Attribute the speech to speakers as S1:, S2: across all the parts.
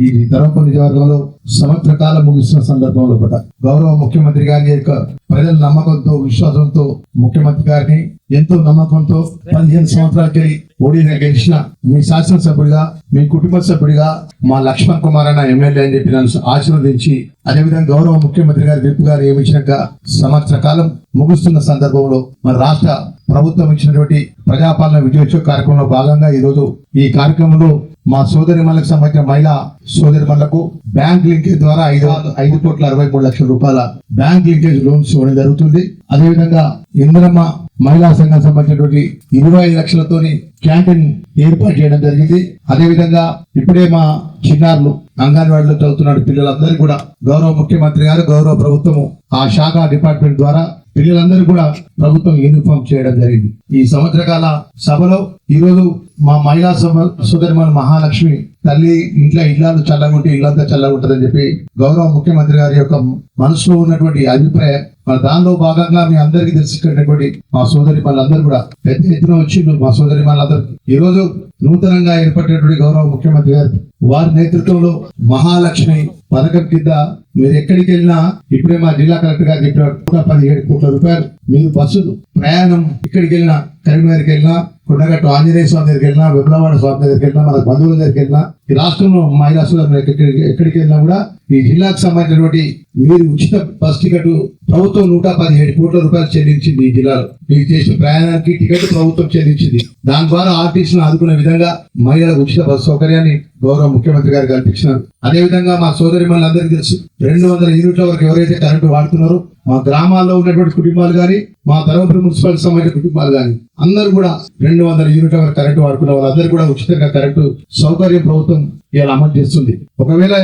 S1: ఈ ధర్మపు నియోజకవర్గంలో సంవత్సర కాలం ముగిస్తున్న సందర్భంలో కూడా గౌరవ ముఖ్యమంత్రి గారి యొక్క ప్రజల నమ్మకంతో విశ్వాసంతో ముఖ్యమంత్రి గారిని ఎంతో నమ్మకంతో పదిహేను సంవత్సరాలకి ఓడిన గెలిచిన మీ శాసనసభ్యుడిగా మీ కుటుంబ సభ్యుడిగా మా లక్ష్మణ్ కుమార్ అన్న ఎమ్మెల్యే అని చెప్పి నన్ను ఆశీర్వదించి అదేవిధంగా గౌరవ ముఖ్యమంత్రి గారి విప్ గారు నియమించినాక సంవత్సర కాలం ముగుస్తున్న సందర్భంలో మన రాష్ట్ర ప్రభుత్వం ఇచ్చినటువంటి ప్రజాపాలన విజయోత్సవ కార్యక్రమంలో భాగంగా ఈ రోజు ఈ కార్యక్రమంలో మా సోదరి మళ్ళకు సంబంధించిన మహిళా సోదరి మళ్ళకు బ్యాంక్ లింకేజ్ ద్వారా ఐదు ఐదు కోట్ల అరవై మూడు లక్షల రూపాయల బ్యాంక్ లింకేజ్ లోన్స్ ఇవ్వడం జరుగుతుంది. అదేవిధంగా ఇంద్రమ్మ మహిళా సంఘం సంబంధించినటువంటి ఇరవై ఐదు లక్షలతోని క్యాంటీన్ ఏర్పాటు చేయడం జరిగింది. అదేవిధంగా ఇప్పుడే మా చిన్నారులు అంగన్వాడీలో చదువుతున్న పిల్లలందరూ కూడా గౌరవ ముఖ్యమంత్రి గారు గౌరవ ప్రభుత్వము ఆ శాఖ డిపార్ట్మెంట్ ద్వారా పిల్లలందరూ కూడా ప్రభుత్వం యూనిఫామ్ చేయడం జరిగింది. ఈ సంవత్సర కాల సభలో ఈ రోజు మా మహిళా సోదరిమణి మహాలక్ష్మి తల్లి ఇంట్లో ఇల్లాలు చల్లగుంటే ఇల్లంతా చల్లగుంటదని చెప్పి గౌరవ ముఖ్యమంత్రి గారి యొక్క మనసులో ఉన్నటువంటి అభిప్రాయం మన దానిలో భాగంగా మీ అందరికీ తెలుసుకున్నటువంటి మా సోదరి వాళ్ళందరూ కూడా పెద్ద ఎత్తున వచ్చిండ్రు మా సోదరి వాళ్ళందరూ ఈ రోజు నూతనంగా ఏర్పడినటువంటి గౌరవ ముఖ్యమంత్రి గారు వారి నేతృత్వంలో మహాలక్ష్మి పథకం కింద మీరు ఎక్కడికి వెళ్ళినా ఇప్పుడే మా జిల్లా కలెక్టర్ గారు చెప్పినారు నూట పదిహేడు కోట్ల రూపాయలు మీరు బస్సులు ప్రయాణం ఇక్కడికి వెళ్ళినా కరీంనగర్కి వెళ్ళినా కొండగట్టు ఆంజనేయ స్వామి దగ్గరికి వెళ్ళినా విప్లవాడ స్వామి దగ్గరికి వెళ్ళినా మన బంధువుల దగ్గరికి వెళ్ళినా ఈ రాష్ట్రంలో మహిళా ఎక్కడికి వెళ్ళినా కూడా ఈ జిల్లాకు సంబంధించినటువంటి మీరు ఉచిత బస్ టికెట్ ప్రభుత్వం నూట పదిహేడు కోట్ల రూపాయలు చెల్లించింది ఈ జిల్లాలో. మీకు చేసిన ప్రయాణానికి టికెట్ ప్రభుత్వం చెల్లించింది. దాని ద్వారా ఆర్టీసీని ఆదుకునే విధంగా మహిళలకు ఉచిత బస్సు సౌకర్యాన్ని గౌరవ ముఖ్యమంత్రి గారు కల్పించినారు. అదేవిధంగా మా సోదరి మనందరికీ తెలుసు రెండు వందల యూనిట్ల వరకు ఎవరైతే కరెంటు వాడుతున్నారో మా గ్రామాల్లో ఉన్నటువంటి కుటుంబాలు కానీ మా ధర్మపురి మున్సిపల్ సంబంధించిన కుటుంబాలు కానీ అందరూ కూడా రెండు వందల యూనిట్ల వరకు కరెంటు వాడుకున్న వాళ్ళందరూ కూడా ఉచితంగా కరెంటు సౌకర్యం ప్రభుత్వం ఇలా అమలు చేస్తుంది. ఒకవేళ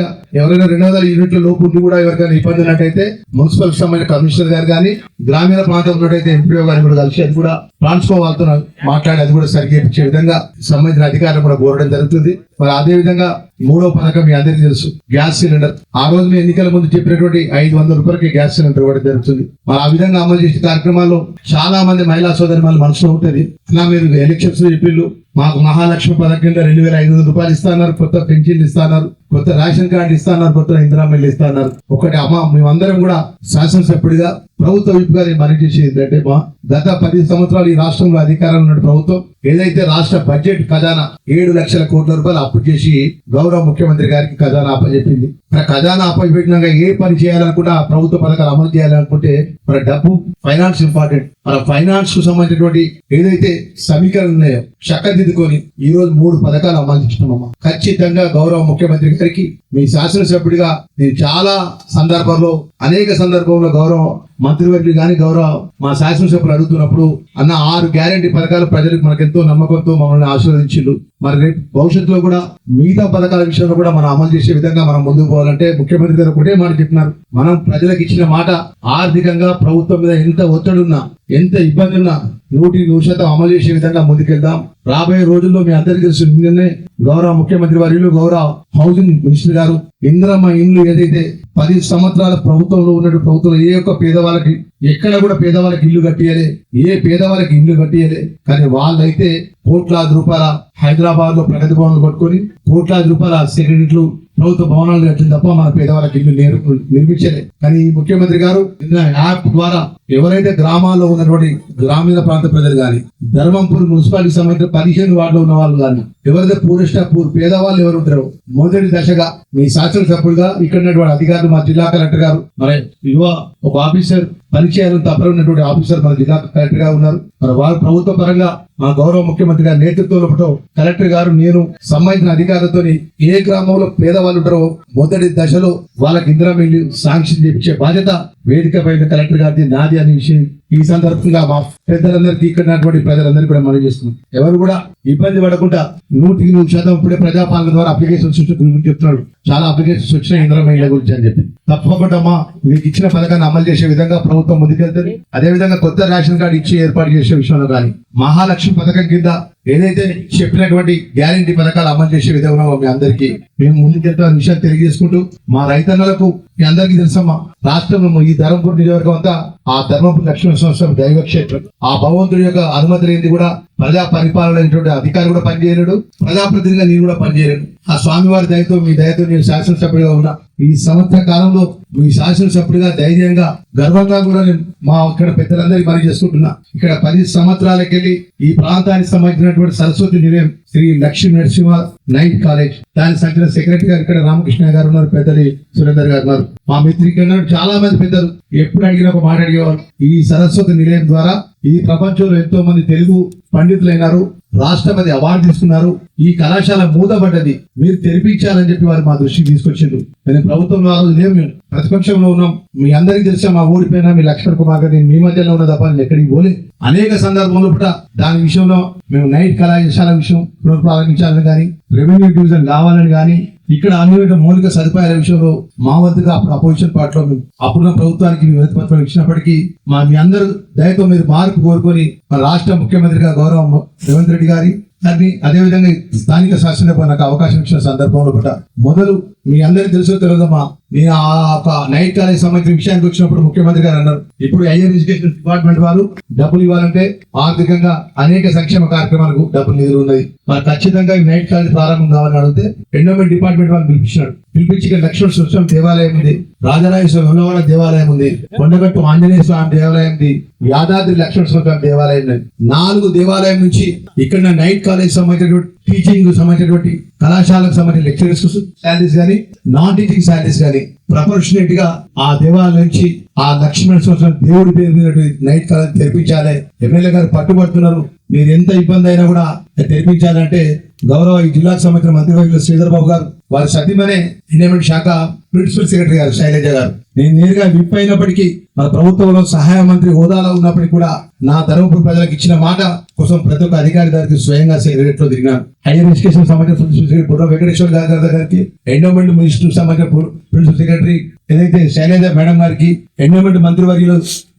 S1: ఎవరైనా రెండు వందల యూనిట్ల లోపు ఉండి కూడా ఎవరికైనా ఇబ్బంది ఉన్నట్టయితే మున్సిపల్ సంబంధించిన కమిషనర్ గారు కానీ గ్రామీణ ప్రాంతంలో అయితే ఎంపీఓ గారు కూడా కలిసి అది కూడా ట్రాన్స్ఫర్ వాళ్ళతో మాట్లాడి అది కూడా సరిగేపించే విధంగా సంబంధించిన అధికారులు కూడా కోరడం జరుగుతుంది. మరి అదే విధంగా మూడో పథకం మీ అందరికీ తెలుసు గ్యాస్ సిలిండర్. ఆ రోజు మీ ఎన్నికల ముందు చెప్పినటువంటి ఐదు వందల రూపాయలకి గ్యాస్ సిలిండర్ ఇవ్వడం జరుగుతుంది. మరి ఆ విధంగా అమలు చేసే కార్యక్రమాల్లో చాలా మంది మహిళా సోదరి మనసులో ఉంటుంది. ఇలా మీరు ఎలక్షన్స్ చెప్పిళ్ళు మాకు మహాలక్ష్మి పథకం కింద రెండు వేల ఐదు వందల రూపాయలు ఇస్తున్నారు కొత్త పెన్షన్లు ఇస్తున్నారు కొత్త రేషన్ కార్డు ఇస్తున్నారు కొత్త ఇందిరామిల్లు ఇస్తున్నారు. ఒకటి అమ్మ మేమందరం కూడా శాసనసభ్యుడిగా ప్రభుత్వ విప్పుగా నేను మనవి చేసేది. ఏంటంటే మా గత పది సంవత్సరాలు ఈ రాష్ట్రంలో అధికారంలో ఉన్న ప్రభుత్వం ఏదైతే రాష్ట్ర బడ్జెట్ ఖజానా ఏడు లక్షల కోట్ల రూపాయలు అప్పు చేసి గౌరవ ముఖ్యమంత్రి గారికి ఖజానా అప్పచెప్పింది మన ఖజానా అప్పచెప్పినాక ఏ పని చేయాలనుకుంటే ఆ ప్రభుత్వ పథకాలు అమలు చేయాలనుకుంటే మన డబ్బు ఫైనాన్స్ ఇంపార్టెంట్. మన ఫైనాన్స్కు సంబంధించినటువంటి ఏదైతే సమీకరణలు ఉన్నాయో చక్కదిద్దుకొని ఈ రోజు మూడు పథకాలు అమలు చేస్తున్నామమ్మా. ఖచ్చితంగా గౌరవ ముఖ్యమంత్రి గారికి మీ శాసనసభ్యుడిగా నేను చాలా సందర్భాల్లో అనేక సందర్భంలో గౌరవ మంత్రివర్యులు కానీ గౌరవ మా శాసనసభ్యులు అడుగుతున్నప్పుడు అన్న ఆరు గ్యారంటీ పథకాలు ప్రజలకు మనకెంతో నమ్మకంతో మమ్మల్ని ఆశీర్వదించిండు మరి భవిష్యత్తులో కూడా మిగతా పథకాల విషయంలో కూడా మనం అమలు చేసే విధంగా మనం ముందుకు పోవాలంటే ముఖ్యమంత్రి గారు ఒకటే మాట చెప్పినారు. మనం ప్రజలకు ఇచ్చిన మాట ఆర్థికంగా ప్రభుత్వం మీద ఎంత ఒత్తిడి ఉన్నా ఎంత ఇబ్బంది ఉన్నా నూటి నూరు శాతం అమలు చేసే విధంగా ముందుకెళ్దాం. రాబోయే రోజుల్లో మీ అందరికీ తెలుసు నిన్ననే గౌరవ ముఖ్యమంత్రి వర్యులు గౌరవ హౌసింగ్ మినిస్టర్ గారు ఇందిరమ్మ ఇండ్లు ఏదైతే పది సంవత్సరాల ప్రభుత్వంలో ఉన్నట్టు ప్రభుత్వంలో ఏ ఒక్క పేదవాళ్ళకి ఎక్కడ కూడా పేదవాళ్ళకి ఇల్లు కట్టియలే ఏ పేదవాళ్ళకి ఇల్లు కట్టియలే. కానీ వాళ్ళైతే కోట్లాది రూపాయల హైదరాబాద్లో ప్రగతి భవన్లు కొట్టుకొని కోట్లాది రూపాయల సెక్రటరీలు ప్రభుత్వ భవనాలు కట్టింది తప్ప మన పేదవాళ్ళకి ఇల్లు నేరు నిర్మించలే. కానీ ఈ ముఖ్యమంత్రి గారు నిన్న యాప్ ద్వారా ఎవరైతే గ్రామాల్లో ఉన్నటువంటి గ్రామీణ ప్రాంత ప్రజలు కానీ ధర్మంపూర్ మున్సిపాలిటీ సంబంధించిన పదిహేను వార్డులో ఉన్న వాళ్ళు కానీ ఎవరైతే పూరిష్ట పూర్ పేదవాళ్ళు ఎవరు ఉంటారో మొదటి దశగా మీ శాసనసభ్యులుగా ఇక్కడ ఉన్నటువంటి అధికారులు మా జిల్లా కలెక్టర్ గారు మరి యువ ఒక ఆఫీసర్ పనిచేయాలని తప్పన ఉన్నటువంటి ఆఫీసర్ మన జిల్లా కలెక్టర్గా ఉన్నారు. మరి వారు ప్రభుత్వ పరంగా మా గౌరవ ముఖ్యమంత్రి గారి నేతృత్వంలో కలెక్టర్ గారు నేను సంబంధించిన అధికారులతో ఏ గ్రామంలో పేదవాళ్ళు ఉంటారో మొదటి దశలో వాళ్ళకి ఇందిరా మిల్లు శాంక్షన్ చేయించే బాధ్యత వేదిక పైన కలెక్టర్ గారిది నాది అనే విషయం ఈ సందర్భంగా మా పెద్దలందరికీ ఇక్కడ ఉన్నటువంటి ప్రజలందరికీ కూడా మనం చేస్తున్నాం. ఎవరు కూడా ఇబ్బంది పడకుండా నూటికి నూరు శాతం ఇప్పుడే ప్రజాపాలన ద్వారా అప్లికేషన్స్ గురించి చెప్తున్నాడు చాలా అప్లికేషన్స్ వచ్చినాయి ఇంద్ర గురించి అని చెప్పి. తప్పకుండా అమ్మా మీకు ఇచ్చిన పథకాన్ని అమలు చేసే విధంగా ప్రభుత్వం ముందుకెళ్తుంది. అదే విధంగా కొత్త రేషన్ కార్డు ఇచ్చి ఏర్పాటు చేసే విషయంలో కానీ మహాలక్ష్మి పథకం కింద ఏదైతే చెప్పినటువంటి గ్యారంటీ పథకాలు అమలు చేసే విధంగా మీ అందరికీ మేము ముందుకెళ్తున్న విషయాన్ని తెలియజేసుకుంటూ మా రైతన్నలకు మీ అందరికీ తెలుసమ్మా రాష్ట్రంలో ఈ ధర్మపురి నియోజకవర్గం అంతా ఆ ధర్మపురి లక్ష్మణ సంవత్సరం దైవ క్షేత్రం ఆ భగవంతుడి యొక్క అనుమతి లేనిది కూడా ప్రజా పరిపాలన అధికారి కూడా పనిచేయలేడు ప్రజాప్రతినిధిగా నేను కూడా పనిచేయలేడు ఆ స్వామివారి దయతో మీ దయతో నేను శాసనసభ్యుడిగా ఉన్నా. ఈ సంవత్సర కాలంలో మీ శాసనసభ్యుడిగా ధైర్యంగా గర్వంగా కూడా నేను మా ఇక్కడ పెద్దలందరికీ పని చేసుకుంటున్నా. ఇక్కడ పది సంవత్సరాలకెళ్ళి ఈ ప్రాంతానికి సంబంధించినటువంటి సరస్వతి నిలయం శ్రీ లక్ష్మీ నరసింహ నైట్ కాలేజ్. దాని సంబంధించిన సెక్రటరీ గారు ఇక్కడ రామకృష్ణ గారు ఉన్నారు పెద్దలు సురేందర్ గారు ఉన్నారు. మా మిత్రికి చాలా మంది పెద్దలు. ఎప్పుడు అడిగిన ఒక మాట అడిగేవారు. ఈ సరస్వతి నిలయం ద్వారా ఈ ప్రపంచంలో ఎంతో మంది తెలుగు పండితులైనారు. రాష్ట్రపతి అవార్డు తీసుకున్నారు. ఈ కళాశాల మూతబడ్డది మీరు తెరిపించాలని చెప్పి వారు మా దృష్టికి తీసుకొచ్చిండ్రు. నేను ప్రభుత్వంలో ఆ రోజు లేవు మేము ప్రతిపక్షంలో ఉన్నాం. మీ అందరికీ తెలిసిన మా ఓడిపోయినా మీ లక్ష్మణ్ కుమార్ గారు మీ మధ్యలో ఉన్న తప్ప ఎక్కడికి పోలే. అనేక సందర్భంలో కూడా దాని విషయంలో మేము నైట్ కళాశాల విషయం పునఃప్రారంభించాలని కానీ రెవెన్యూ డివిజన్ కావాలని కానీ ఇక్కడ అనేక మౌలిక సదుపాయాల విషయంలో మా వంతుగా అప్పుడు అపోజిషన్ పార్టీలో మేము అప్పుడున్న ప్రభుత్వానికి వినతి పత్రం ఇచ్చినప్పటికీ మా మీ అందరూ దయతో మీరు మార్పు కోరుకొని మన రాష్ట్ర ముఖ్యమంత్రిగా గౌరవం రేవంత్ రెడ్డి గారి దాన్ని అదేవిధంగా స్థానిక శాసనసభ నాకు అవకాశం ఇచ్చిన సందర్భంలో కూడా మొదలు మీ అందరికీ తెలుసో తెలియదమ్మా. నేను ఆ ఒక నైట్ కాలేజ్ సంబంధించిన విషయానికి వచ్చినప్పుడు ముఖ్యమంత్రి గారు అన్నారు. ఇప్పుడు హైయర్ ఎడ్యుకేషన్ డిపార్ట్మెంట్ వారు డబ్బులు ఇవ్వాలంటే ఆర్థికంగా అనేక సంక్షేమ కార్యక్రమాలకు డబ్బులు నిధులు ఉన్నది మరి ఖచ్చితంగా ఈ నైట్ కాలేజ్ ప్రారంభం కావాలని అడిగితే ఎండోమెంట్ డిపార్ట్మెంట్ వాళ్ళు పిలిపించాడు పిలిపించి లక్ష్మణ సుస్వం దేవాలయం ఉంది. రాజరాజేశ్వరం ఉన్నవాడ దేవాలయం ఉంది. కొండగట్టు ఆంజనేయ స్వామి దేవాలయం ఉంది. యాదాద్రి లక్ష్మణ స్వామి దేవాలయం ఉంది. నాలుగు దేవాలయం నుంచి ఇక్కడ నైట్ కాలేజ్ సంబంధించినటువంటి టీచింగ్ సంబంధించినటువంటి కళాశాలకు సంబంధించిన లెక్చరర్స్ శాలరీస్ కానీ నాన్ టీచింగ్ శాలరీస్ కానీ ప్రపోర్షనేట్గా ఆ దేవాలయం నుంచి ఆ లక్ష్మణ సంవత్సరం దేవుడి పేరు మీద నైట్ కాలం తెరిపించాలి. ఎమ్మెల్యే గారు పట్టుబడుతున్నారు. మీరు ఎంత ఇబ్బంది అయినా కూడా తెరిపించాలంటే గౌరవ ఈ జిల్లాకు సంబంధించిన మంత్రివర్యులు శ్రీధర్ బాబు గారు వారి సతీమనే ఎన్విరాన్మెంట్ శాఖ ప్రిన్సిపల్ సెక్రటరీ గారు శైలజ గారు. నేను నేరుగా విప్ అయినప్పటికీ మన ప్రభుత్వంలో సహాయ మంత్రి హోదాలో ఉన్నప్పటికీ కూడా నా ధర్మపురి ప్రజలకు ఇచ్చిన మాట కోసం ప్రతి ఒక్క అధికారి దగ్గరికి స్వయంగా సెక్రటరేట్లో తిరిగినాను. హైయర్ ఎడ్యుకేషన్ సంబంధించిన ప్రిన్సిపల్ సెక్రటరీ బుర్ర వెంకటేశ్వర గారి గారికి ఎండోమెంట్ మినిస్టర్ సంబంధించిన ప్రిన్సిపల్ సెక్రటరీ ఏదైతే శైలజ మేడం గారికి ఎండోమెంట్ మంత్రివర్యులు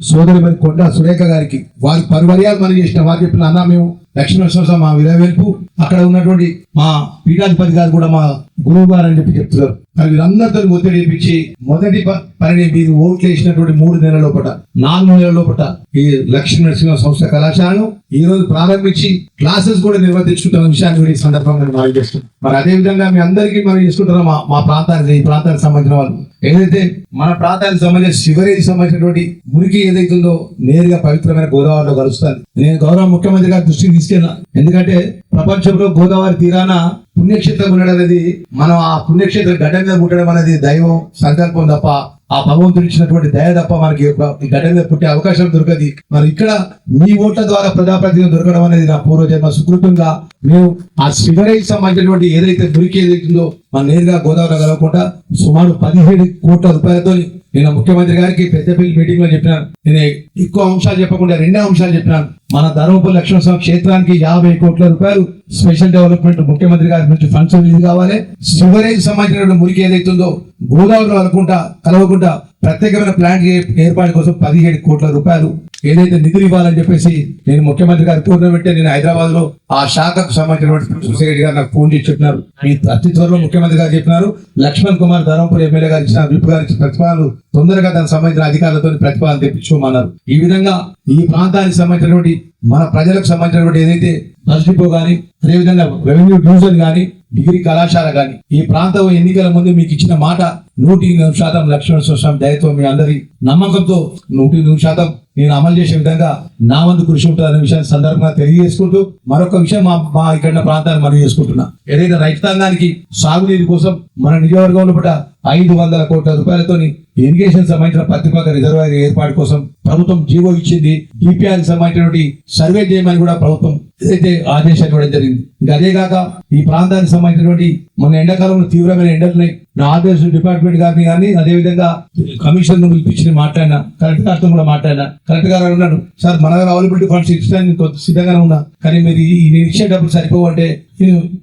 S1: సోదరి మరి కొండ సురేఖ గారికి వారి పరివర్యాలు మనం చేసిన వారు చెప్పిన అన్న మేము లక్ష్మీ మా విలవేల్పు అక్కడ ఉన్నటువంటి మా పీఠాధిపతి గారు కూడా మా గురువు గారు అని చెప్పి చెప్తున్నారు. మరి వీరందరితో ఒత్తిడి ఇప్పించి మొదటి పని మీరు ఓట్లు వేసినటువంటి మూడు నెలల లోపల నాలుగు నెలల లోపల ఈ లక్ష్మీ నరసింహ సంస్థ కళాశాలను ఈ రోజు ప్రారంభించి క్లాసెస్ కూడా నిర్వర్తించుకుంటున్న విషయాన్ని కూడా ఈ సందర్భంగా నేను చేస్తున్నాను మరి అదే విధంగా మీ అందరికీ మనం చేసుకుంటున్నాం మా మా ప్రాంతానికి ఈ ప్రాంతానికి సంబంధించిన వాళ్ళు ఏదైతే మన ప్రాంతానికి సంబంధించిన శివరేజ్ సంబంధించినటువంటి మురికి ఏదైతుందో నేరుగా పవిత్రమైన గోదావరిలో కలుస్తాను నేను గౌరవ ముఖ్యమంత్రి గారి దృష్టికి తీసుకెళ్ళాను. ఎందుకంటే ప్రపంచంలో గోదావరి తీరాన పుణ్యక్షేత్రం ఉండడం అనేది మనం ఆ పుణ్యక్షేత్రం గడ్డ మీద పుట్టడం అనేది దైవం సంకల్పం తప్ప ఆ భగవంతుడు ఇచ్చినటువంటి దయ తప్ప మనకి ఈ గడ్డ మీద పుట్టే అవకాశం దొరకది. మరి ఇక్కడ మీ ఓట్ల ద్వారా ప్రజాప్రతినిధి దొరకడం అనేది నా పూర్వజన్మ సుకృతంగా మేము ఆ సిగరేట్ సంబంధించినటువంటి ఏదైతే మురికి ఏదైతుందో మన నేరుగా గోదావరి కలవకుండా సుమారు పదిహేడు కోట్ల రూపాయలతో నేను ముఖ్యమంత్రి గారికి పెద్దపల్లి మీటింగ్లో చెప్పినాను. నేను ఎక్కువ అంశాలు చెప్పకుండా రెండే అంశాలు చెప్పినాను. మన ధర్మపురి లక్ష్మణ స్వామి క్షేత్రానికి యాభై కోట్ల రూపాయలు స్పెషల్ డెవలప్మెంట్ ముఖ్యమంత్రి గారి నుంచి ఫండ్స్ రిలీజ్ కావాలి. సివరేజ్ సంబంధించిన మురికి ఏదైతుందో గోదావరిలో అనుకుంటా కలవకుండా ప్రత్యేకమైన ప్లాంట్ ఏర్పాటు కోసం పదిహేడు కోట్ల రూపాయలు ఏదైతే నిధులు ఇవ్వాలని చెప్పేసి నేను ముఖ్యమంత్రి గారి పూర్ణ పెట్టే నేను హైదరాబాద్లో ఆ శాఖకు సంబంధించినటువంటి ప్రిన్సిపల్ సెక్రటరీ గారు నాకు ఫోన్ చేసి చెప్పినారు. మీ అతి త్వరలో ముఖ్యమంత్రి గారు చెప్పినారు. లక్ష్మణ్ కుమార్ ధర్మపురి ఎమ్మెల్యే గారు ఇచ్చిన విప్ గారు ఇచ్చిన ప్రతిపాదనలు తొందరగా దానికి సంబంధించిన అధికారులతో ప్రతిపాదన తెప్పించుకోమన్నారు. ఈ విధంగా ఈ ప్రాంతానికి సంబంధించినటువంటి మన ప్రజలకు సంబంధించినటువంటి ఏదైతే బస్ కానీ అదేవిధంగా రెవెన్యూ డివిజన్ కానీ డిగ్రీ కళాశాల కానీ ఈ ప్రాంతం ఎన్నికల ముందు మీకు ఇచ్చిన మాట నూటి నూరు శాతం లక్ష్మణ స్వామి దయతో మీ అందరి నమ్మకంతో నూటి నూరు శాతం నేను అమలు చేసే విధంగా నా వంతు కృషి ఉంటుందనే విషయాన్ని సందర్భంగా తెలియజేసుకుంటూ మరొక విషయం మా మా ఇక్కడ ప్రాంతాన్ని మనం చేసుకుంటున్నా. ఏదైతే రైతాంగానికి సాగునీరు కోసం మన నియోజకవర్గంలో పూట ఐదు వందల కోట్ల రూపాయలతోని ఇరిగేషన్ సంబంధించిన ప్రతిపాక రిజర్వాయర్ ఏర్పాటు కోసం ప్రభుత్వం జీవో ఇచ్చింది. డిపిఆర్ సంబంధించినటువంటి సర్వే చేయమని కూడా ప్రభుత్వం ఏదైతే ఆదేశాలు ఇవ్వడం జరిగింది. ఇంకా అదే కాక ఈ ప్రాంతానికి సంబంధించినటువంటి మన ఎండాకాలంలో తీవ్రమైన ఎండలున్నాయి. నా ఆదేశం డిపార్ట్మెంట్ గారిని కానీ అదేవిధంగా కమిషన్ పిలిపించి మాట్లాడినా కలెక్టర్ గారితో కూడా మాట్లాడినా. కలెక్టర్ గారు అన్నాడు సార్ మన దగ్గర అవైలబిలిటీ ఫండ్స్ ఇచ్చడానికి కొంత సిద్ధంగానే ఉన్నా. కానీ మీరు ఈ ఈ ఇచ్చే డబ్బులు సరిపోవంటే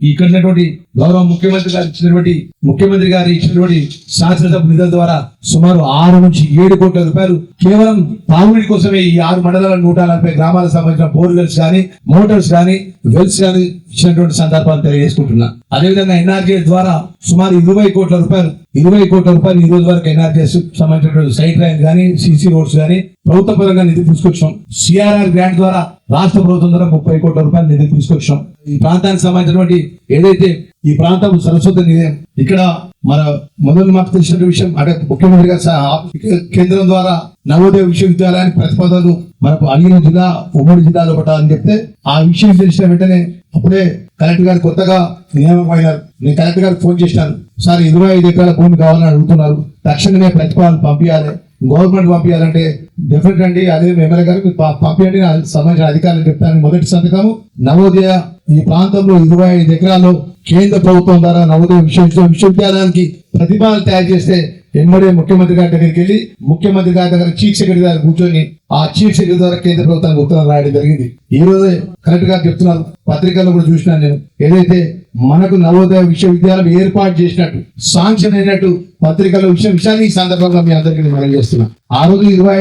S1: ఇక్కడ ఉన్నటువంటి గౌరవ ముఖ్యమంత్రి గారు ఇచ్చినటువంటి ముఖ్యమంత్రి గారు ఇచ్చినటువంటి శాసనసభ నిధుల ద్వారా సుమారు ఆరు నుంచి ఏడు కోట్ల రూపాయలు కేవలం తాగునీటి కోసమే ఈ ఆరు మండలాల నూట నలభై గ్రామాలకు సంబంధించిన బోర్వెల్స్ కానీ మోటార్స్ కానీ వెల్స్ కానీ ఇచ్చినటువంటి సందర్భాలు తెలియజేసుకుంటున్నా. అదేవిధంగా ఎన్ఆర్జీఎస్ ద్వారా సుమారు ఇరవై కోట్ల రూపాయలు ఇరవై కోట్ల రూపాయలు ఈ రోజు వరకు ఎన్ఆర్జీఎస్ సంబంధించినటువంటి సైట్ లైన్ కానీ సిసి రోడ్స్ కానీ ప్రభుత్వ పరంగా నిధి తీసుకొచ్చాం. సిఆర్ఆర్ గ్రాంట్ ద్వారా రాష్ట్ర ప్రభుత్వం ద్వారా ముప్పై కోట్ల రూపాయలు నిధి తీసుకొచ్చాం. ఈ ప్రాంతానికి సంబంధించినటువంటి ఏదైతే ఈ ప్రాంతం సరస్వతి నిలయం ఇక్కడ మన మొదలు మాకు తెలిసిన విషయం అంటే ముఖ్యమంత్రి గారు కేంద్రం ద్వారా నవోదయ విశ్వవిద్యాలయానికి ప్రతిపాదనలు మనకు అడిగిన జిల్లా ఉమ్మడి జిల్లాలో పట్టాలని చెప్తే ఆ విషయం తెలిసిన వెంటనే అప్పుడే కలెక్టర్ గారు కొత్తగా నియామకమైనారు నేను కలెక్టర్ గారికి ఫోన్ చేశాను. సార్ ఇరవై ఐదు ఎకరాల భూమి కావాలని అడుగుతున్నారు. తక్షణమే ప్రతిపాదనలు పంపించాలి. గవర్నమెంట్ పంపించాలంటే డెఫినెట్ అండి. అదే ఎమ్మెల్యే గారు పంపించండి సంబంధించిన అధికారులు చెప్తాను మొదటి సంతకము. నవోదయ ఈ ప్రాంతంలో ఇరవై ఐదు ఎకరాల్లో కేంద్ర ప్రభుత్వం ద్వారా నవోదయ విశ్వవిద్యాలయానికి ప్రతిభాలు తయారు చేస్తే ఎన్నడే ముఖ్యమంత్రి గారి దగ్గరికి వెళ్ళి ముఖ్యమంత్రి గారి దగ్గర చీఫ్ సెక్రటరీ గారు కూర్చొని ఆ చీఫ్ సెక్రటరీ ద్వారా కేంద్ర ప్రభుత్వానికి ఉత్తరం రాయడం జరిగింది. ఈ రోజే కరెక్ట్గా చెప్తున్నారు పత్రికల్లో కూడా చూసినాను నేను ఏదైతే మనకు నవోదయ విశ్వవిద్యాలయం ఏర్పాటు చేసినట్టు సాంక్షన్ అయినట్టు పత్రికల్లో విషయం విషయాన్ని ఈ సందర్భంగా మీ అందరికీ మనం చేస్తున్నాం. ఆ రోజు ఇరవై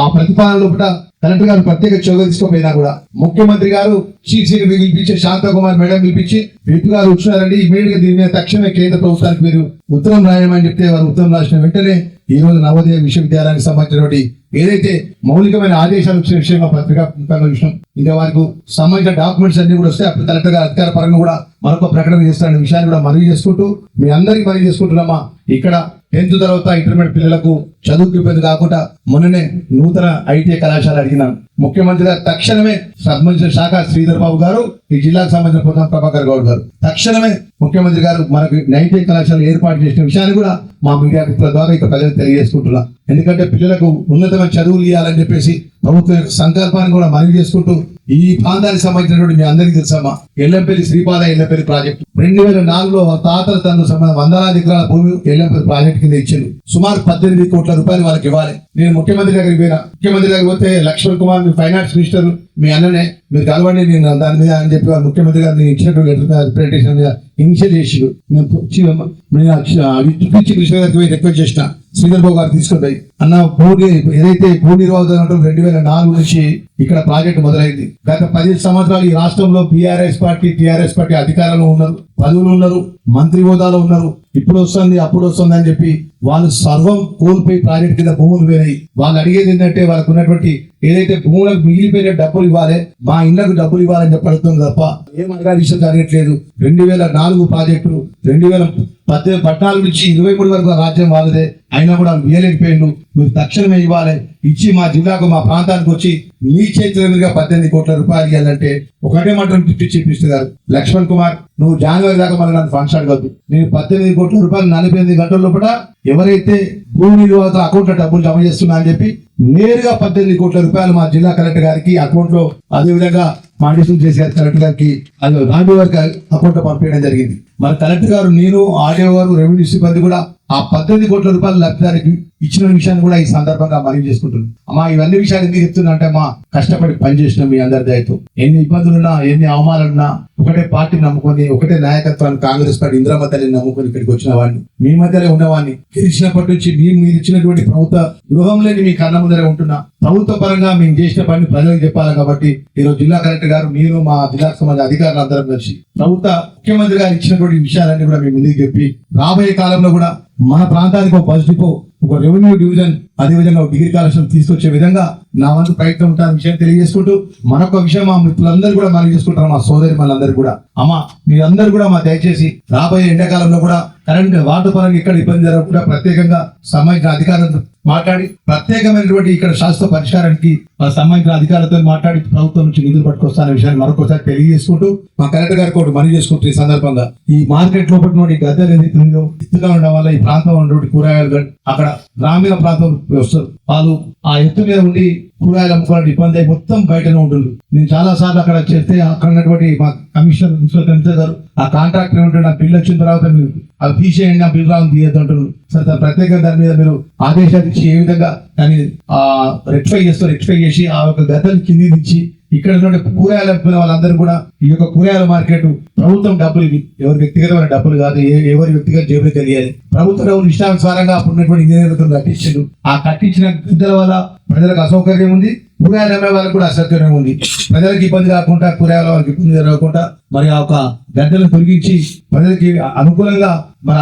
S1: ఆ ప్రతిపాదన లోపల కలెక్టర్ గారు ప్రత్యేక చొరవ తీసుకోపోయినా కూడా ముఖ్యమంత్రి గారు చీఫ్ సెక్రటరీ పిలిపించి శాంతకుమార్ మేడం పిలిపించి విప్ గారు వచ్చినారండి ఇమీడియట్గా దీని మీద తక్షణమే కేంద్ర ప్రభుత్వానికి మీరు ఉత్తరం రాయమని చెప్తే వారు ఉత్తరం రాసిన వెంటనే ఈ రోజు నవోదయ విశ్వవిద్యాలయానికి సంబంధించినటువంటి ఏదైతే మౌలికమైన ఆదేశాలు వచ్చిన విషయంగా పత్రికా విషయం ఇంకా వారికి సంబంధించిన డాక్యుమెంట్స్ అన్ని కూడా వస్తే అప్పుడు కలెక్టర్ గారు అధికార పరంగా కూడా మరొక ప్రకటన చేస్తారనే విషయాన్ని కూడా మనవి చేసుకుంటూ మీ అందరికీ మనవి చేసుకుంటున్నామా? ఇక్కడ టెన్త్ తర్వాత ఇంటర్మీడియట్ పిల్లలకు చదువుకు ఇబ్బంది కాకుండా మొన్ననే నూతన ఐటీఐ కళాశాల అడిగినాను ముఖ్యమంత్రి గారు తక్షణమే సంబంధించిన శాఖ శ్రీధర్ బాబు గారు ఈ జిల్లాకు సంబంధించిన పొన్నం ప్రభాకర్ గౌడ్ గారు. తక్షణమే ముఖ్యమంత్రి గారు మనకు ఐటీఐ కళాశాల ఏర్పాటు చేసిన విషయాన్ని కూడా మా మీడియా మిత్రుల ద్వారా ఇక ప్రజలు తెలియజేసుకుంటున్నా. ఎందుకంటే పిల్లలకు ఉన్నతమైన చదువులు ఇవ్వాలని చెప్పేసి ప్రభుత్వం యొక్క సంకల్పాన్ని కూడా మనవి చేసుకుంటూ ఈ ప్రాంతానికి సంబంధించినటువంటి మీ అందరికీ తెలుసమ్మా ఎల్లంపల్లి శ్రీపాద ఎల్లంపల్లి ప్రాజెక్ట్. రెండు వేల నాలుగులో తాతల తన సంబంధం వందలాది ఎకరాల భూమి ఎల్లంపల్లి ప్రాజెక్ట్ కింద ఇచ్చిండు. సుమారు పద్దెనిమిది కోట్ల రూపాయలు వాళ్ళకి ఇవ్వాలి. నేను ముఖ్యమంత్రి దగ్గరికి పోయినా. ముఖ్యమంత్రి దగ్గరికి పోతే లక్ష్మణ్ కుమార్ మీ ఫైనాన్స్ మినిస్టర్ మీ అన్ననే. మీరు కలవండి నేను దాని మీద అని చెప్పి ముఖ్యమంత్రి గారు నేను ఇచ్చినటువంటి లెటర్ మీద ప్రెజెంటేషన్ మీద ఇనిషియల్ చేసిండు. నేను వచ్చి కృష్ణ గారికి పోయి రిక్వెస్ట్ చేసిన. శ్రీధర్ బాబు గారు తీసుకొని పోయి. అన్న భూమి ఏదైతే భూ నిర్వాహం రెండు వేల నాలుగు నుంచి ఇక్కడ ప్రాజెక్ట్ మొదలైంది. గత పది సంవత్సరాలు ఈ రాష్ట్రంలో బీఆర్ఎస్ పార్టీ టీఆర్ఎస్ పార్టీ అధికారంలో ఉన్నారు పదవులు ఉన్నారు మంత్రి హోదాలో ఉన్నారు. ఇప్పుడు వస్తుంది అప్పుడు వస్తుంది అని చెప్పి వాళ్ళు సర్వం కోల్పోయి ప్రాజెక్ట్ కింద భూములు పోయినాయి వాళ్ళు అడిగేది ఏంటంటే వాళ్ళకు ఉన్నటువంటి ఏదైతే భూములకు మిగిలిపోయిన డబ్బులు ఇవ్వాలి మా ఇళ్ళకు డబ్బులు ఇవ్వాలని చెప్పడుతుంది తప్ప ఏం అడగాలి విషయం జరగట్లేదు రెండు వేల నాలుగు ప్రాజెక్టు రెండు వేల పద్దెనిమిది పద్నాలుగు నుంచి ఇరవై మూడు వరకు రాజ్యం వాళ్ళదే. అయినా కూడా వేయలేకపోయిండు మీరు తక్షణమే ఇవ్వాలి. ఇచ్చి మా జిల్లాకు మా ప్రాంతానికి వచ్చి మీ చేతుల మీదుగా పద్దెనిమిది కోట్ల రూపాయలు ఇవ్వాలంటే ఒకటే మాత్రం పిచ్చి చూపిస్తు గారు లక్ష్మణ్ కుమార్ నువ్వు జనవరి దాకా మళ్ళీ నన్ను ఫండ్స్ అడగద్దు నేను పద్దెనిమిది కోట్ల రూపాయలు నలభై ఎనిమిది గంటల లోపల ఎవరైతే భూమి నిర్వాహకుల అకౌంట్లో డబ్బులు జమ చేస్తున్నా అని చెప్పి నేరుగా పద్దెనిమిది కోట్ల రూపాయలు మా జిల్లా కలెక్టర్ గారికి అకౌంట్లో అదే చేసే కలెక్టర్ గారికి అది రాబీ వారికి అకౌంట్ పంపించడం జరిగింది. మరి కలెక్టర్ గారు నేను ఆడియో గారు రెవెన్యూ సిబ్బంది కూడా ఆ పద్దెనిమిది కోట్ల రూపాయలు లబ్ధిదారికి ఇచ్చిన విషయాన్ని కూడా ఈ సందర్భంగా మనం చేసుకుంటున్నాం. అమ్మా ఇవన్నీ విషయాలు ఎందుకు చెప్తున్నా అంటే మా కష్టపడి పనిచేసినాం మీ అందరి దయతో. ఎన్ని ఇబ్బందులున్నా ఎన్ని అవమానాలున్నా ఒకటే పార్టీ నమ్ముకొని ఒకటే నాయకత్వాన్ని కాంగ్రెస్ పార్టీ ఇందిరమ్మ తల్లిని నమ్ముకొని ఇక్కడికి వచ్చిన వాడిని. మీ మధ్యలో ఉన్నవాడిని గెలిచినప్పటి నుంచి మేము మీరు ఇచ్చినటువంటి ప్రభుత్వ గృహంలోని మీ కన్న ముందరే ఉంటున్నా. ప్రభుత్వ పరంగా మేము చేసిన పని ప్రజలకు చెప్పాలి కాబట్టి ఈరోజు జిల్లా కలెక్టర్ కలెక్టర్ గారు నేను మా జిల్లా సమాజ అధికారులు అందరం కలిసి ప్రభుత్వ ముఖ్యమంత్రి గారు ఇచ్చినటువంటి విషయాలన్నీ కూడా మీ ముందుకు చెప్పి రాబోయే కాలంలో కూడా మన ప్రాంతానికి ఒక బస్ ఒక రెవెన్యూ డివిజన్ అదేవిధంగా ఒక డిగ్రీ కళాశాల తీసుకొచ్చే విధంగా నా వంతు ప్రయత్నం ఉంటాను విషయం తెలియజేసుకుంటూ మరొక విషయం మా మిత్రులందరూ కూడా మనం చేసుకుంటారు మా సోదరి మనందరూ కూడా. అమ్మ మీరందరూ కూడా మా దయచేసి రాబోయే ఎండాకాలంలో కూడా కరెంట్ వాటర్ పరంగా ఇక్కడ ఇబ్బంది జరగకుండా ప్రత్యేకంగా సంబంధించిన అధికారులతో మాట్లాడి ప్రత్యేకమైనటువంటి ఇక్కడ శాస్త్ర పరిష్కారానికి సంబంధించిన అధికారులతో మాట్లాడి ప్రభుత్వం నుంచి నిధులు పట్టుకొస్తాన విషయాన్ని మరొకసారి తెలియజేసుకుంటూ మా కలెక్టర్ గారికి ఒకటి మనవి చేసుకుంటూ ఈ సందర్భంగా ఈ మార్కెట్లో ఉన్నటువంటి గద్దెలు ఏదైతే ఉండడం వల్ల ఈ ప్రాంతంలో ఉన్నటువంటి కూరగాయలు అక్కడ గ్రామీణ ప్రాంతం వస్తారు వాళ్ళు ఆ ఎత్తు మీద ఉండి కూరగాయలు అమ్ముకోవడానికి ఇబ్బంది అయి మొత్తం బయటనే ఉంటుంది నేను చాలా సార్లు అక్కడ చేస్తే అక్కడ ఉన్నటువంటి మా కమిషనర్ మున్సిపల్ కమిషనర్ గారు ఆ కాంట్రాక్టర్ ఏమంటారు నా బిల్లు వచ్చిన తర్వాత మీరు అవి తీసేయండి ఆ బిల్ రావు తీయద్దు అంటున్నారు సరే ప్రత్యేకంగా దాని మీద మీరు ఆదేశాలు ఇచ్చి ఏ విధంగా దాన్ని రెక్టిఫై చేస్తారు రెక్టిఫై చేసి ఆ యొక్క గద్దలు కింది దించి ఇక్కడ ఉన్నటువంటి కూరగాయలు అమ్ముకునే వాళ్ళందరూ కూడా ఈ యొక్క కూరగాయల మార్కెట్ ప్రభుత్వం డబ్బులు ఇవి. ఎవరి వ్యక్తిగతమైన డబ్బులు కాదు ఎవరి వ్యక్తిగత జేబులు తెలియాలి. ప్రభుత్వ డబ్బులు ఇష్టానుసారంగా అప్పుడు ఉన్నటువంటి ఇంజనీర్లతో కట్టించారు ఆ కట్టించిన గద్దల వల్ల ప్రజలకు అసౌకర్యం ఉంది కూరగాయలు అమ్మే వాళ్ళకి కూడా అసౌకర్యం ఉంది. ప్రజలకు ఇబ్బంది కాకుండా కూరగాయల వాళ్ళకి ఇబ్బంది జరగకుండా మరి ఆ ఒక గద్దెలు తొలగించి ప్రజలకి అనుకూలంగా మన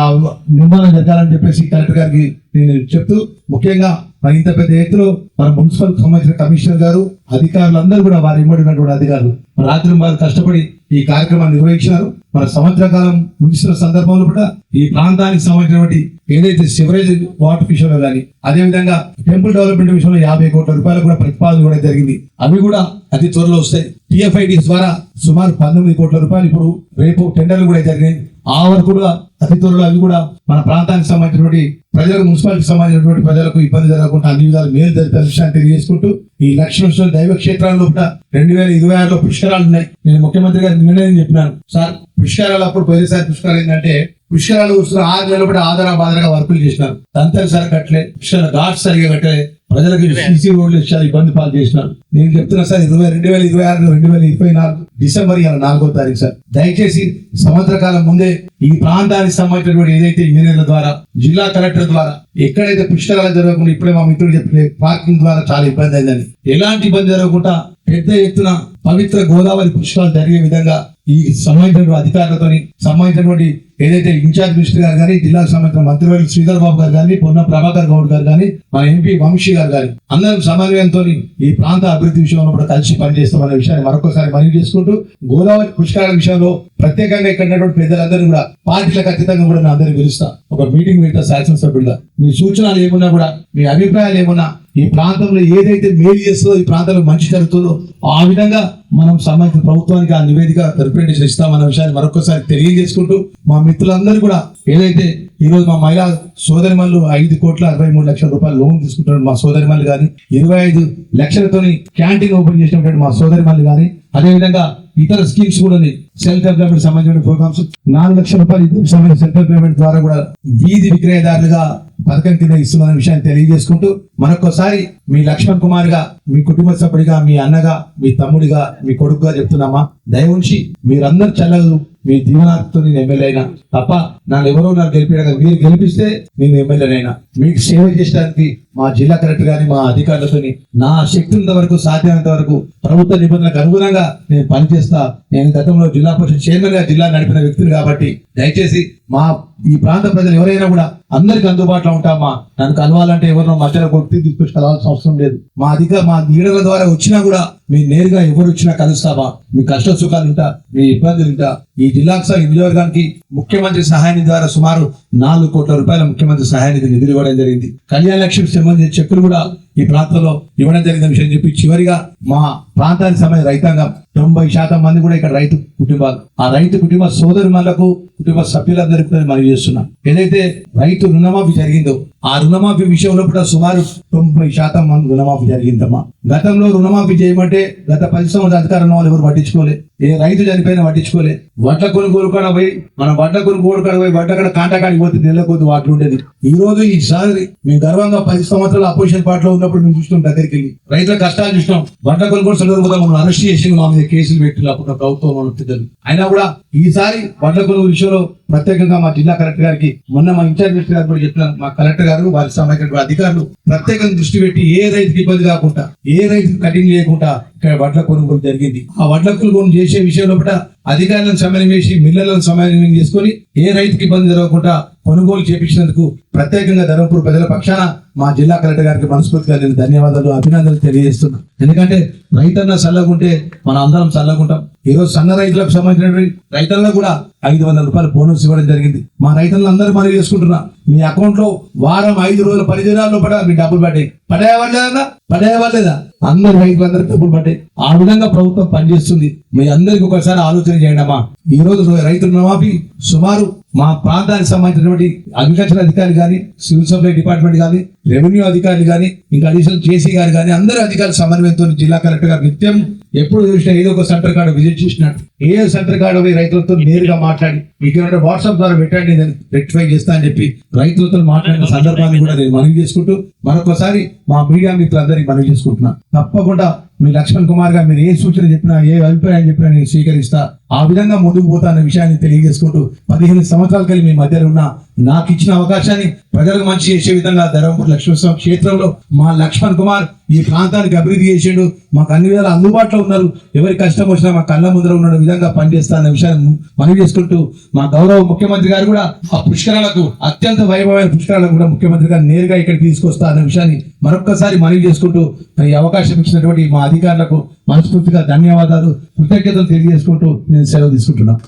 S1: నిర్మాణం జరగాలని చెప్పేసి కలెక్టర్ గారికి నేను చెప్తూ ముఖ్యంగా మరి ఇంత పెద్ద ఎత్తులో మన మున్సిపల్ సంబంధించిన కమిషనర్ గారు అధికారులందరూ కూడా వారి ఇమ్మడినటువంటి అధికారులు. రాత్రి వారు కష్టపడి ఈ కార్యక్రమాన్ని నిర్వహించినారు. మన సంవత్సర కాలం ముగిసిన సందర్భంలో కూడా ఈ ప్రాంతానికి సంబంధించినటువంటి ఏదైతే సివరేజ్ వాటర్ విషయంలో కానీ అదేవిధంగా టెంపుల్ డెవలప్మెంట్ విషయంలో యాభై కోట్ల రూపాయలు కూడా ప్రతిపాదన కూడా జరిగింది. అవి కూడా అతి త్వరలో వస్తాయి. టిఎఫ్ఐడి ద్వారా సుమారు పంతొమ్మిది కోట్ల రూపాయలు ఇప్పుడు రేపు టెండర్లు కూడా జరిగినాయి. ఆ వరకు కూడా అతి అవి కూడా మన ప్రాంతానికి సంబంధించినటువంటి ప్రజలకు మున్సిపాలిటీకి సంబంధించినటువంటి ప్రజలకు ఇబ్బంది జరగకుండా అన్ని విధాలు మేలు జరిపే విషయాన్ని తెలియజేసుకుంటూ ఈ లక్ష్మీ దైవ క్షేత్రాల్లో కూడా రెండు వేల ఇరవై ఆరులో పుష్కరాలు ఉన్నాయి. నేను ముఖ్యమంత్రి గారు నిర్ణయం చెప్పినాను. సార్ పుష్కరాలు అప్పుడు పోయినసారి పుష్కరాలు ఏంటంటే పుష్కరాలు వస్తున్న ఆరు నెలలు కూడా ఆధార బాధగా వర్కులు చేసినారు. దంతలు సరిగా కట్టలే పుష్కర ఘాట్స్ సరిగా కట్టలే ప్రజలకు సీసీ రోడ్లు ఇచ్చారు ఇబ్బంది పాలు చేసినారు. నేను చెప్తున్నా సార్ ఇరవై రెండు వేల ఇరవై ఆరు రెండు వేల ఇరవై నాలుగు డిసెంబర్ ఇవాళ నాలుగో తారీఖు సార్. దయచేసి సంవత్సర కాలం ముందే ఈ ప్రాంతానికి సంబంధించినటువంటి ఏదైతే ఇంజనీర్ల ద్వారా జిల్లా కలెక్టర్ ద్వారా ఎక్కడైతే పుష్కరాలు జరగకుండా ఇప్పుడే మా మిత్రుడు చెప్పిన పార్కింగ్ ద్వారా చాలా ఇబ్బంది అయిందని ఎలాంటి ఇబ్బంది జరగకుండా పెద్ద ఎత్తున పవిత్ర గోదావరి పుష్కరాలు జరిగే విధంగా ఈ సంబంధించిన అధికారులతోని సంబంధించినటువంటి ఏదైతే ఇన్ఛార్జ్ మినిస్టర్ గారు కానీ జిల్లాకు సంబంధించిన మంత్రివర్యులు శ్రీధర్ బాబు గారు కానీ పొన్న ప్రభాకర్ గౌడ్ గారు కానీ మన ఎంపీ వంశీ గారు కానీ అందరం సమన్వయంతో ఈ ప్రాంత అభివృద్ధి విషయంలో కూడా కలిసి పనిచేస్తామనే విషయాన్ని మరొకసారి మనవి చేసుకుంటూ గోదావరి పుష్కరాల విషయంలో ప్రత్యేకంగా ఇక్కడ ఉన్నటువంటి పెద్దలందరూ కూడా పార్టీలకు ఖచ్చితంగా కూడా నేను అందరినీ పిలుస్తా. ఒక మీటింగ్ పెడతా శాసనసభ్యులుగా మీ సూచనలు ఏమున్నా కూడా మీ అభిప్రాయాలు ఏమున్నా ఈ ప్రాంతంలో ఏదైతే మేలు చేస్తుందో ఈ ప్రాంతంలో మంచి జరుగుతుందో ఆ విధంగా మనం సంబంధించిన ప్రభుత్వానికి ఆ నివేదిక రిప్రజెంటేషన్ ఇస్తామన్న విషయాన్ని మరొకసారి తెలియజేసుకుంటూ మా మిత్రులందరూ కూడా ఏదైతే ఈరోజు మా మహిళా సోదరిమల్లు ఐదు కోట్ల అరవై మూడు లక్షల రూపాయలు లోన్ తీసుకుంటున్నారు మా సోదరిమల్లు కానీ ఇరవై ఐదు లక్షలతోని క్యాంటీన్ ఓపెన్ చేసినటువంటి మా సోదరిమల్లు కానీ అదేవిధంగా ఇతర స్కీమ్స్ కూడా ఉన్నాయి. సెల్ఫ్ ఎంప్లాయ్మెంట్ సంబంధించిన ప్రోగ్రామ్స్ నాలుగు లక్షల రూపాయలు ఇద్దరికి సంబంధించిన సెల్ఫ్ ఎంప్లాయ్మెంట్ ద్వారా కూడా వీధి విక్రయదారులుగా పథకం కింద ఇస్తున్న విషయాన్ని తెలియజేసుకుంటూ మరొకసారి మీ లక్ష్మణ్ కుమార్గా మీ కుటుంబ సభ్యుడిగా మీ అన్నగా మీ తమ్ముడిగా మీ కొడుకుగా చెప్తున్నామా దయవుంచి మీరందరూ చల్లదు మీ దీవనాథ్తో నేను ఎమ్మెల్యే అయినా. తప్ప నన్ను ఎవరో నాకు గెలిపించడం మీరు గెలిపిస్తే నేను ఎమ్మెల్యేనైనా మీకు సేవ చేయడానికి మా జిల్లా కలెక్టర్ గాని మా అధికారులతోని నా శక్తి వరకు సాధ్యమైనంత వరకు ప్రభుత్వ నిబంధనలకు అనుగుణంగా నేను పనిచేస్తా. నేను గతంలో జిల్లా పరిషత్ చైర్మన్గా జిల్లా నడిపిన వ్యక్తులు కాబట్టి దయచేసి మా ఈ ప్రాంత ప్రజలు ఎవరైనా కూడా అందరికి అందుబాటులో ఉంటామా? నన్ను కలవాలంటే ఎవరినో మధ్యలో కొట్టి తీసుకొచ్చి కలవాల్సిన అవసరం లేదు. మా అధిక మా లీడర్ల ద్వారా వచ్చినా కూడా మీరు నేరుగా ఎవరు వచ్చినా కలుస్తామా? మీ కష్ట సుఖాలు ఉంటా మీ ఇబ్బందులు ఉంటా ఈ జిల్లాకు సహా నియోజకవర్గానికి ముఖ్యమంత్రి సహాయ ద్వారా సుమారు నాలుగు కోట్ల రూపాయల ముఖ్యమంత్రి సహాయ నిధులు ఇవ్వడం జరిగింది. కళ్యాణ లక్ష్మికి సంబంధించిన చెక్కులు కూడా ఈ ప్రాంతంలో ఇవ్వడం జరిగిన విషయం చెప్పి చివరిగా మా ప్రాంతానికి సంబంధించిన రైతాంగం తొంభై శాతం మంది కూడా ఇక్కడ రైతు కుటుంబాలు. ఆ రైతు కుటుంబ సోదరులకు కుటుంబ సభ్యులందరికీ మనవి మనం చేస్తున్నాం. ఏదైతే రైతు రుణమాఫీ జరిగిందో? ఆ రుణమాఫీ విషయంలో కూడా సుమారు తొంభై శాతం మంది రుణమాఫీ జరిగిందమ్మా. గతంలో రుణమాఫీ చేయమంటే గత పది సంవత్సరాల అధికారంలో వాళ్ళు ఎవరు పట్టించుకోలే. ఏ రైతు చనిపోయినా పట్టించుకోలే. వంట కొనుగోలు కాడ పోయి మన వంట కొనుగోలు కాడ పోయి వంట కాడ కాంటాకాడికి పోతే నెల వాటి ఉండేది. ఈ రోజు ఈసారి మేము గర్వంగా పది సంవత్సరాలు అపోజిషన్ పార్టీలో ఉన్నప్పుడు మేము చూసినాం దగ్గరికి వెళ్ళి. రైతుల కష్టాలు చూసినాం. వంట కొను కూడా సందర్భంగా మనం అరెస్ట్ చేసి మా మీద కేసులు పెట్టి అప్పుడు ప్రభుత్వం మన పెద్దలు అయినా కూడా ఈసారి వంట కొనుగోలు విషయంలో ప్రత్యేకంగా మా జిల్లా కలెక్టర్ గారికి మొన్న మా ఇన్ఛార్జ్ గారు కూడా చెప్పినారు. మా కలెక్టర్ గారు వారి సంబంధించిన అధికారులు ప్రత్యేకంగా దృష్టి పెట్టి ఏ రైతుకి ఇబ్బంది కాకుండా ఏ రైతు కటింగ్ చేయకుండా ఇక్కడ వడ్ల కొనుగోలు జరిగింది. ఆ వడ్ల కొనుగోలు చేసే విషయంలో కూడా అధికారులను సమన్వయం చేసి మిల్లర్లను సమన్వయం చేసుకొని ఏ రైతుకి ఇబ్బంది జరగకుండా కొనుగోలు చేపించినందుకు ప్రత్యేకంగా ధర్మపూర్ ప్రజల పక్షాన మా జిల్లా కలెక్టర్ గారికి మనస్ఫూర్తిగా నేను ధన్యవాదాలు అభినందనలు తెలియజేస్తున్నాను ఎందుకంటే రైతన్న చల్లగుంటే మనం అందరం చల్లగుంటాం ఈ రోజు సన్న రైతులకు సంబంధించినటువంటి రైతులకు కూడా ఐదు వందల రూపాయలు బోనస్ ఇవ్వడం జరిగింది. మా రైతులను అందరూ మనం చేసుకుంటున్నా. మీ అకౌంట్లో వారం ఐదు రోజుల పది దినాల్లో పడ మీ డబ్బులు పడ్డాయి. పడేయవలేదా పడేయవలేదా అందరు రైతులందరూ డబ్బులు పడ్డాయి. ఆ విధంగా ప్రభుత్వం పనిచేస్తుంది. మీ అందరికి ఒకసారి ఆలోచన చేయండి అమ్మా. ఈ రోజు రైతుల మాఫీ సుమారు మా ప్రాంతానికి సంబంధించినటువంటి అగ్రికల్చర్ అధికారులు కానీ సివిల్ సప్లై డిపార్ట్మెంట్ కానీ రెవెన్యూ అధికారులు కానీ ఇంకా అడిషనల్ జేసీ గారు కానీ అందరు అధికారులు సమన్వయంతో జిల్లా కలెక్టర్ గారు నిత్యం ఎప్పుడు చూసినా ఏదో ఒక సెంటర్ కార్డు విజిట్ చేసినట్టు. ఏ సెంటర్ కార్డు పోయి రైతులతో నేరుగా మాట్లాడి మీకు ఏమంటే వాట్సాప్ ద్వారా పెట్టండి నేను రెక్టిఫై చేస్తా అని చెప్పి రైతులతో మాట్లాడిన సందర్భాన్ని కూడా నేను మనవి చేసుకుంటూ మరొకసారి మా మీడియా మిత్రులందరికీ మనవి చేసుకుంటున్నా. తప్పకుండా మీ లక్ష్మణ్ కుమార్ గారు మీరు ఏ సూచన చెప్పినా ఏ అభిప్రాయం చెప్పినా నేను స్వీకరిస్తా. ఆ విధంగా ముందుకు పోతా అన్న విషయాన్ని తెలియజేసుకుంటూ పదిహేను సంవత్సరాల కలిగి మీ మధ్యలో ఉన్న నాకు ఇచ్చిన అవకాశాన్ని ప్రజలకు మంచి చేసే విధంగా ధర్మపురి లక్ష్మీస్వామి క్షేత్రంలో మా లక్ష్మణ్ కుమార్ ఈ ప్రాంతానికి అభివృద్ధి చేసిండు. మాకు అన్ని విధాలు అందుబాటులో ఉన్నారు. ఎవరి కష్టం వచ్చినా మా కళ్ళ ముందర ఉన్న విధంగా పనిచేస్తానన్న విషయాన్ని మనవి చేసుకుంటూ మా గౌరవ ముఖ్యమంత్రి గారు కూడా ఆ పుష్కరాలకు అత్యంత వైభవమైన పుష్కరాలకు కూడా ముఖ్యమంత్రి గారు నేరుగా ఇక్కడికి తీసుకొస్తా అన్న విషయాన్ని మరొక్కసారి మనవి చేసుకుంటూ ఈ అవకాశం ఇచ్చినటువంటి మా అధికారులకు మనస్ఫూర్తిగా ధన్యవాదాలు కృతజ్ఞతలు తెలియజేసుకుంటూ నేను సెలవు తీసుకుంటున్నాను